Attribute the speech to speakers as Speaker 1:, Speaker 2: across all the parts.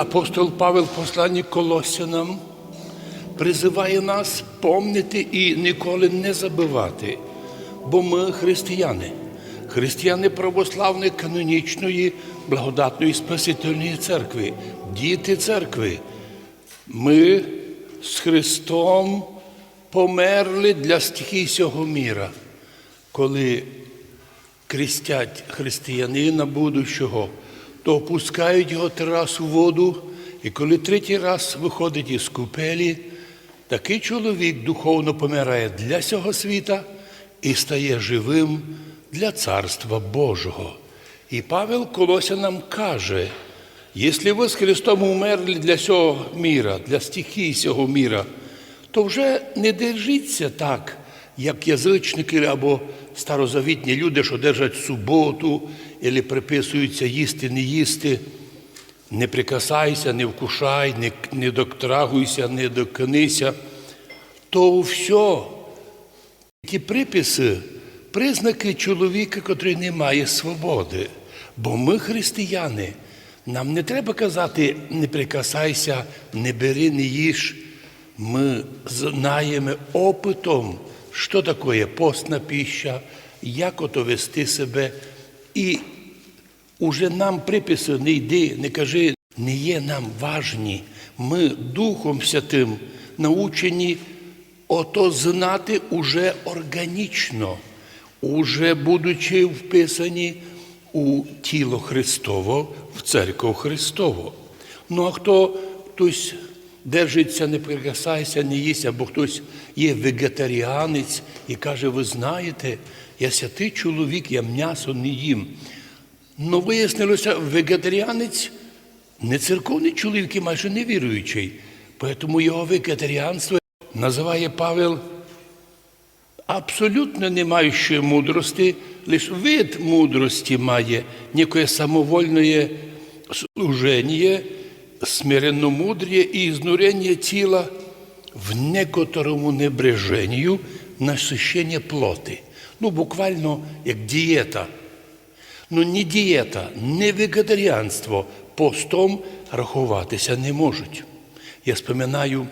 Speaker 1: апостол Павел в посланні Колосянам призиває нас помнити і ніколи не забувати, бо ми християни, християни православної канонічної благодатної Спасительної церкви, діти церкви. Ми з Христом померли для стихій цього міра, коли крестять християнина будущого, то опускають його три раз у воду, і коли третій раз виходить із купелі, такий чоловік духовно помирає для цього світа і стає живим для Царства Божого. І Павел Колосянам каже, якщо ви з Христом умерли для цього міра, для стихій цього міра, то вже не держіться так, як язичники або старозавітні люди, що держать суботу, або приписуються їсти, не їсти. Не прикасайся, не вкушай, не, не дотрагуйся, не доконися. То все, ті приписи, признаки чоловіка, котрий не має свободи. Бо ми християни. Нам не треба казати не прикасайся, не бери, не їж. Ми знаємо опитом, що таке постна піща, як ото вести себе. І уже нам приписи не йди, не кажи, не є нам важні. Ми Духом Святим научені ото знати уже органічно, уже будучи вписані у тіло Христово, в церкву Христову. Ну а хто хтось держиться, не прикасайся, не їсть, або хтось є вегетаріанець і каже, ви знаєте, я святий чоловік, я м'ясо не їм. Ну, вияснилося, вегетаріанець не церковний чоловік і майже не віруючий. Тому його вегетаріанство називає Павел абсолютно не маючи мудрості, лише вид мудрості має некое самовольне служення, смиренномудріє і ізнурення тіла в некоторому небреженню насищення плоти. Ну, буквально як дієта. Ну, ні дієта, ні вегетаріанство постом рахуватися не можуть. Я споминаю,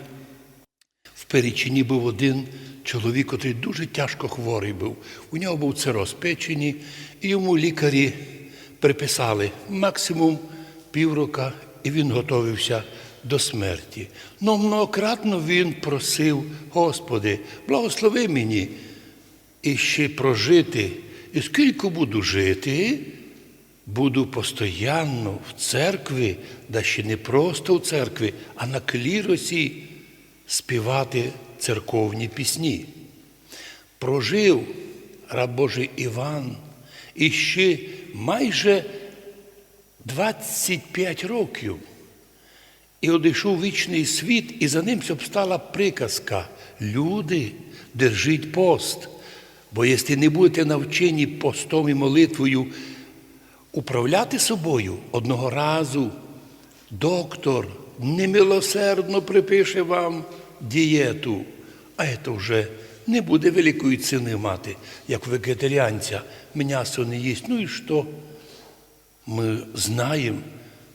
Speaker 1: в Перечині був один чоловік, який дуже тяжко хворий був. У нього був цироз печені, і йому лікарі приписали максимум піврока, і він готовився до смерті. Но многократно він просив, Господи, благослови мені і ще прожити. І скільки буду жити, буду постоянно в церкві, да ще не просто в церкві, а на кліросі співати церковні пісні. Прожив раб Божий Іван і ще майже 25 років. І одійшов вічний світ, і за ним обстала приказка. Люди, держіть пост. Бо якщо не будете навчені постом і молитвою управляти собою одного разу, доктор немилосердно припише вам дієту, а це вже не буде великої ціни мати, як вегетаріанця, м'ясо не їсть. Ну і що? Ми знаємо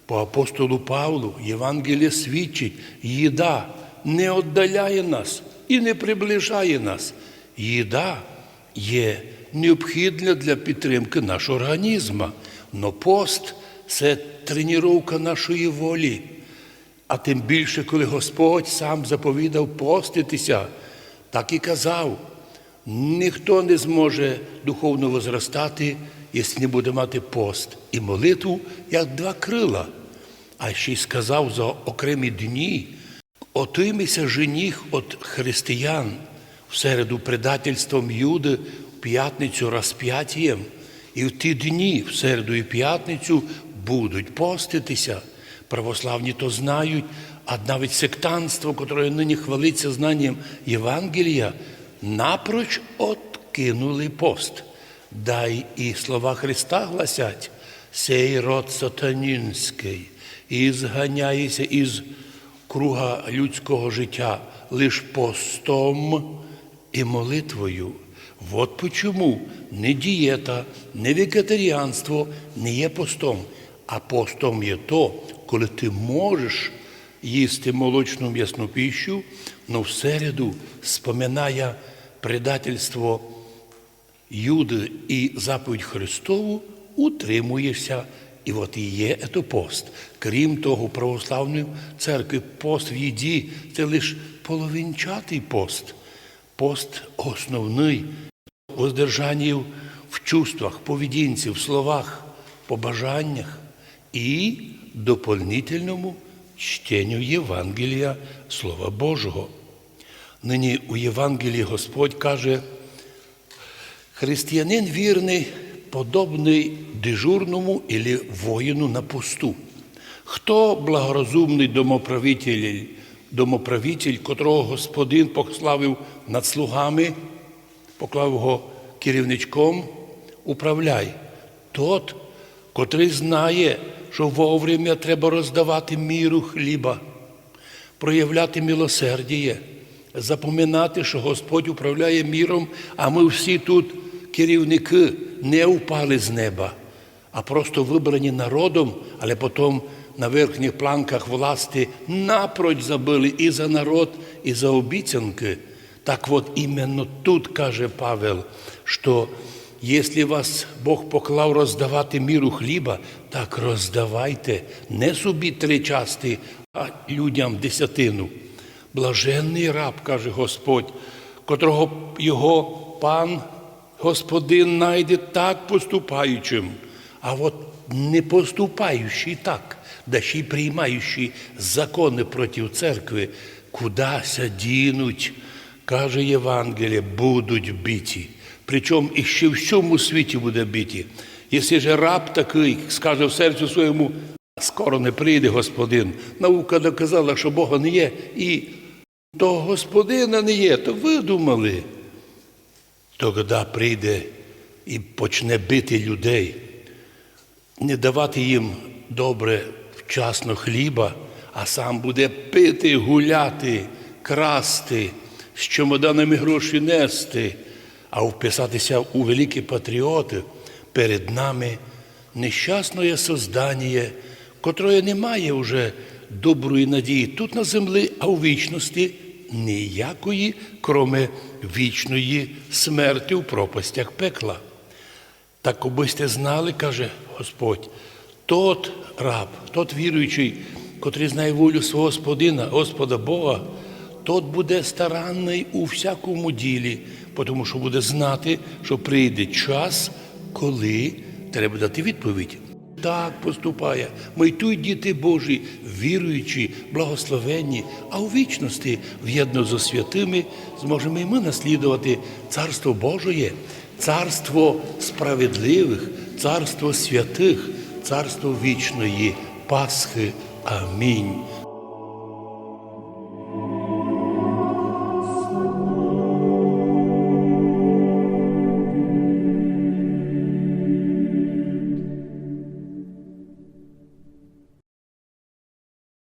Speaker 1: по апостолу Павлу, Євангеліє свідчить, їда не віддаляє нас і не приближає нас. Їда є необхідна для підтримки нашого організму. Но пост це тренування нашої волі. А тим більше, коли Господь сам заповідав поститися, так і казав, ніхто не зможе духовно возростати, якщо не буде мати пост і молитву, як два крила. А ще й сказав за окремі дні, отимися жених від християн в середу предательством Юди, в п'ятницю розп'яттям, і в ті дні, в середу і п'ятницю, будуть поститися. Православні то знають, а навіть сектанство, яке нині хвалиться знанням Євангелія, напроч откинули пост. Дай і слова Христа гласять, сей род сатанінський, і зганяється із круга людського життя лиш постом і молитвою. От почому не дієта, не вегетаріанство не є постом, а постом є то, коли ти можеш їсти молочну м'ясну піщу, но в середу споминає предательство Юди і заповідь Христову, утримуєшся. І от і є ето пост. Крім того, православної церкви пост в їді це лише половинчатий пост. Пост основний воздержання в чувствах, поведінці, в словах, побажаннях і доповнительному чтенню Євангелія Слова Божого. Нині у Євангелії Господь каже, християнин вірний подобний дежурному или воїну на посту. Хто благорозумний домоправитель, домоправитель, котрого господин пославив над слугами, поклав його керівничком, управляй. Тот, котрий знає, що вовремя треба роздавати міру хліба, проявляти милосердіє, запоминати, що Господь управляє міром, а ми всі тут керівники не впали з неба, а просто вибрані народом, але потім на верхніх планках власти напроч забили і за народ, і за обіцянки. Так от іменно тут каже Павел, що якщо вас Бог поклав роздавати міру хліба, так роздавайте не собі три части, а людям десятину. Блаженний раб, каже Господь, котрого його пан Господин найде так поступаючим, а от не поступаючий так, да ще й приймаючи закони проти церкви, кудася дінуть, каже Євангеліє, будуть биті. Причому і ще в всьому світі буде биті. Якщо ж раб такий скаже в серцю своєму, скоро не прийде Господин, наука доказала, що Бога не є, і того Господина не є, то ви Тоді прийде і почне бити людей, не давати їм добре вчасно хліба, а сам буде пити, гуляти, красти, з чемоданами гроші нести, а вписатися у великі патріоти перед нами нещасне создання, котроє не має вже доброї надії тут на землі, а у вічності ніякої, кроме вічної смерті у пропастях пекла. Так аби сте знали, каже Господь, тот раб, тот віруючий, котрий знає волю свого Господина, Господа Бога, тот буде старанний у всякому ділі, тому що буде знати, що прийде час, коли треба дати відповідь. Так поступає. Ми й діти Божі, віруючі, благословенні, а у вічності, в'єдно зі святими, зможемо і ми наслідувати Царство Божоє, царство справедливих, царство святих, царство вічної Пасхи. Амінь.